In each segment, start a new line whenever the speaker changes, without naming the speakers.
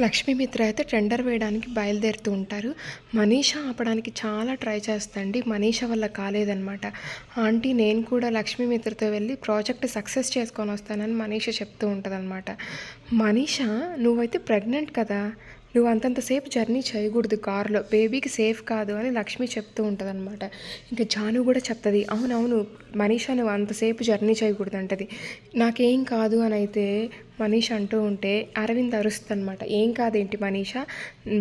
లక్ష్మీమిత్ర అయితే టెండర్ వేయడానికి బయలుదేరుతూ ఉంటారు. మనీషా ఆపడానికి చాలా ట్రై చేస్తండి మనీష వల్ల కాలేదనమాట ఆంటీ నేను కూడా లక్ష్మీమిత్రతో వెళ్ళి ప్రాజెక్ట్ సక్సెస్ చేసుకొని వస్తానని మనీష చెప్తూ ఉంటుందన్నమాట. మనీషా నువ్వైతే ప్రెగ్నెంట్ కదా. నువ్వు అంతంతసేపు జర్నీ చేయకూడదు కారులో. బేబీకి సేఫ్ కాదు అని లక్ష్మి చెప్తూ ఉంటుంది అనమాట ఇంకా జాను కూడా చెప్తుంది అవునవును మనీషా నువ్వు అంతసేపు జర్నీ చేయకూడదు అంటది నాకేం కాదు అని అయితే మనీష్ అంటూ ఉంటే అరవింద్ అరుస్తుందనమాట ఏం కాదేంటి మనీషా?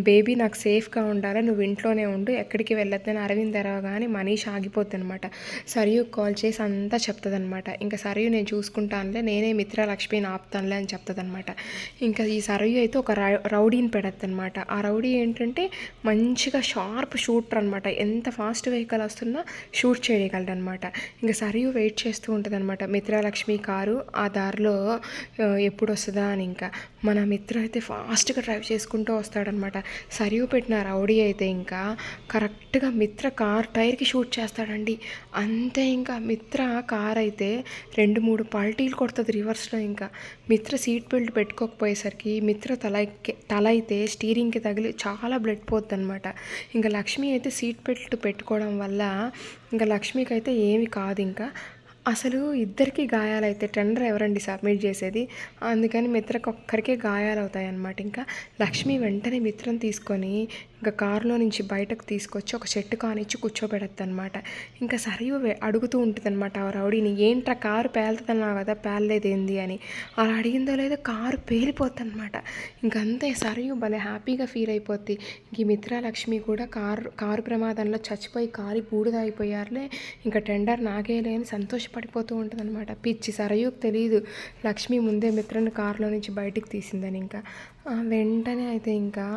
బేబీ నాకు సేఫ్గా ఉండాలి నువ్వు ఇంట్లోనే ఉండు ఎక్కడికి వెళ్ళొద్దని అరవింద్ ఎరవగానే మనీష్ ఆగిపోద్ది అనమాట సరియు కాల్ చేసి అంతా చెప్తుందనమాట ఇంకా సరియు నేను చూసుకుంటానులే నేనే మిత్ర లక్ష్మిని ఆపుతానులే అని చెప్తుందనమాట ఇంకా ఈ సరియు అయితే ఒక రౌడీని పెడద్దనమాట ఆ రౌడీ ఏంటంటే మంచిగా షార్ప్ షూటర్ అనమాట ఎంత ఫాస్ట్ వెహికల్ వస్తున్నా షూట్ చేయగలడనమాట ఇంకా సరియు వెయిట్ చేస్తూ ఉంటుంది అనమాట మిత్రలక్ష్మి కారు ఆ దారిలో ఎప్పుడు వస్తుందా అని ఇంకా మన మిత్ర అయితే ఫాస్ట్గా డ్రైవ్ చేసుకుంటూ వస్తాడనమాట. సరియు పెట్టిన రౌడీ అయితే ఇంకా కరెక్ట్గా మిత్ర కార్ టైర్కి షూట్ చేస్తాడండి. అంతే ఇంకా మిత్ర కార్ అయితే రెండు మూడు పల్టీలు కొడుతుంది రివర్స్లో ఇంకా. మిత్ర సీట్ బెల్ట్ పెట్టుకోకపోయేసరికి మిత్ర తల తల అయితే స్టీరింగ్కి తగిలి చాలా బ్లడ్ పోద్ది అనమాట ఇంకా లక్ష్మి అయితే సీట్ బెల్ట్ పెట్టుకోవడం వల్ల ఇంకా లక్ష్మికి అయితే ఏమి కాదు ఇంకా. అసలు ఇద్దరికి గాయాలైతే టెండర్ ఎవరండి సబ్మిట్ చేసేది? అందుకని మిత్రకు ఒక్కరికే గాయాలు అవుతాయి అన్నమాట ఇంకా లక్ష్మి వెంటనే మిత్రం తీసుకొని ఇంకా కారులో నుంచి బయటకు తీసుకొచ్చి ఒక చెట్టు కానిచ్చి కూర్చోబెడద్దు అనమాట ఇంకా సరియు అడుగుతూ ఉంటుంది అనమాట ఆ రౌడీని. ఏంట్రా కారు పేలుతుందన్నావు కదా పేలలేదేంది అని. అలా అడిగిందో లేదో కారు పేలిపోతుంది అనమాట ఇంకంతే సరియు భలే హ్యాపీగా ఫీల్ అయిపోద్ది. ఇంక మిత్రలక్ష్మి కూడా కారు కారు ప్రమాదంలో చచ్చిపోయి కారు బూడిదైపోయారులే ఇంకా టెండర్ నాగేలే అని సంతోషపడిపోతూ ఉంటుంది అనమాట పిచ్చి సరయుకు తెలియదు లక్ష్మి ముందే మిత్రని కారులో నుంచి బయటికి తీసిందని ఇంకా. వెంటనే అయితే ఇంకా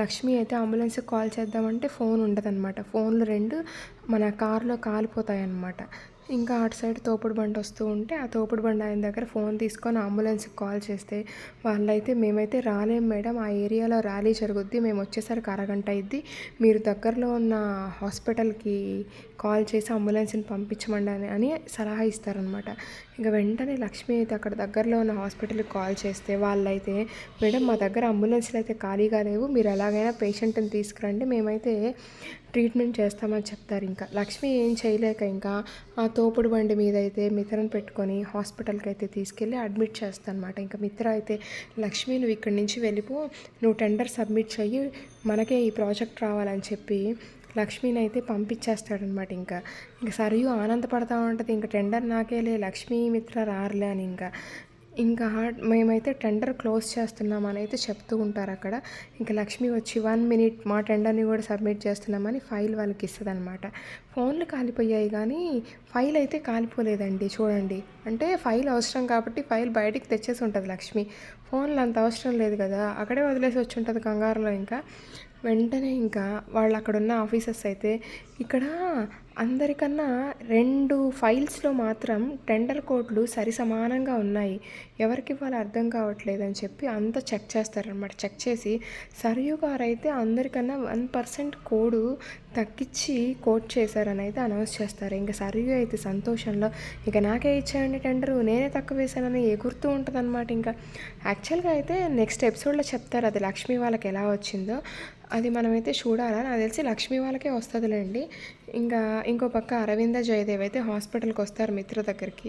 లక్ష్మి అయితే అంబులెన్స్కి కాల్ చేద్దామంటే ఫోన్ ఉండదన్నమాట. ఫోన్లు రెండు మన కారులో కాలిపోతాయి అన్నమాట ఇంకా అటు సైడ్ తోపుడు బండి వస్తూ ఉంటే ఆ తోపుడు బండి ఆయన దగ్గర ఫోన్ తీసుకొని అంబులెన్స్కి కాల్ చేస్తే వాళ్ళైతే మేమైతే రాలేం మేడం ఆ ఏరియాలో ర్యాలీ జరుగుద్ది మేము వచ్చేసరికి అరగంట అయింది మీరు దగ్గరలో ఉన్న హాస్పిటల్కి కాల్ చేసి అంబులెన్స్ని పంపించమండి అని అని సలహా ఇస్తారనమాట ఇంకా వెంటనే లక్ష్మి అయితే అక్కడ దగ్గరలో ఉన్న హాస్పిటల్కి కాల్ చేస్తే వాళ్ళైతే మేడం మా దగ్గర అంబులెన్స్లు అయితే ఖాళీగా లేవు మీరు ఎలాగైనా పేషెంట్ని తీసుకురండి మేమైతే ట్రీట్మెంట్ చేస్తామని చెప్తారు. ఇంకా లక్ష్మి ఏం చేయలేక ఇంకా ఆ తోపుడు బండి మీద అయితే మిత్రను పెట్టుకొని హాస్పిటల్కి అయితే తీసుకెళ్ళి అడ్మిట్ చేస్తానమాట ఇంకా మిత్ర అయితే లక్ష్మి నువ్వు ఇక్కడి నుంచి వెళ్ళిపో నువ్వు టెండర్ సబ్మిట్ చెయ్యి మనకే ఈ ప్రాజెక్ట్ రావాలని చెప్పి లక్ష్మిని అయితే పంపించేస్తాడనమాట ఇంకా. ఇంకా సరియు ఆనందపడతా ఉంటుంది ఇంకా టెండర్ నాకేలే లక్ష్మి మిత్ర రారులే అని ఇంకా ఇంకా మేమైతే టెండర్ క్లోజ్ చేస్తున్నామని అయితే చెప్తూ ఉంటారు అక్కడ. ఇంకా లక్ష్మి వచ్చి వన్ మినిట్ మా టెండర్ని కూడా సబ్మిట్ చేస్తున్నామని ఫైల్ వాళ్ళకి ఇస్తుంది అనమాట ఫోన్లు కాలిపోయాయి కానీ ఫైల్ అయితే కాలిపోలేదండి చూడండి. అంటే ఫైల్ అవసరం కాబట్టి ఫైల్ బయటికి తెచ్చేసి ఉంటుంది లక్ష్మి. ఫోన్లు అంత అవసరం లేదు కదా అక్కడే వదిలేసి వచ్చి ఉంటుంది కంగారులో ఇంకా. వెంటనే ఇంకా వాళ్ళు అక్కడ ఉన్న ఆఫీసర్స్ అయితే ఇక్కడ అందరికన్నా రెండు ఫైల్స్లో మాత్రం టెండర్ కోడ్లు సరి సమానంగా ఉన్నాయి. ఎవరికి ఇవ్వాలి అర్థం కావట్లేదు అని చెప్పి అంతా చెక్ చేస్తారనమాట చెక్ చేసి సరియు గారు అయితే అందరికన్నా వన్ పర్సెంట్ కోడు తగ్గించి కోట్ చేశారని అయితే అనౌన్స్ చేస్తారు. ఇంకా సరియు అయితే సంతోషంలో ఇక నాకే ఇచ్చాయండి టెండరు నేనే తక్కువ వేశానని ఎగురుతూ ఉంటుంది అనమాట ఇంకా. యాక్చువల్గా అయితే నెక్స్ట్ ఎపిసోడ్లో చెప్తారు అది లక్ష్మి వాళ్ళకి ఎలా వచ్చిందో. అది మనమైతే చూడాలా? నాకు తెలిసి లక్ష్మి వాళ్ళకే వస్తుందిలేండి. ఇంకా ఇంకో పక్క అరవింద జయదేవ్ అయితే హాస్పిటల్కి వస్తారు మిత్ర దగ్గరికి.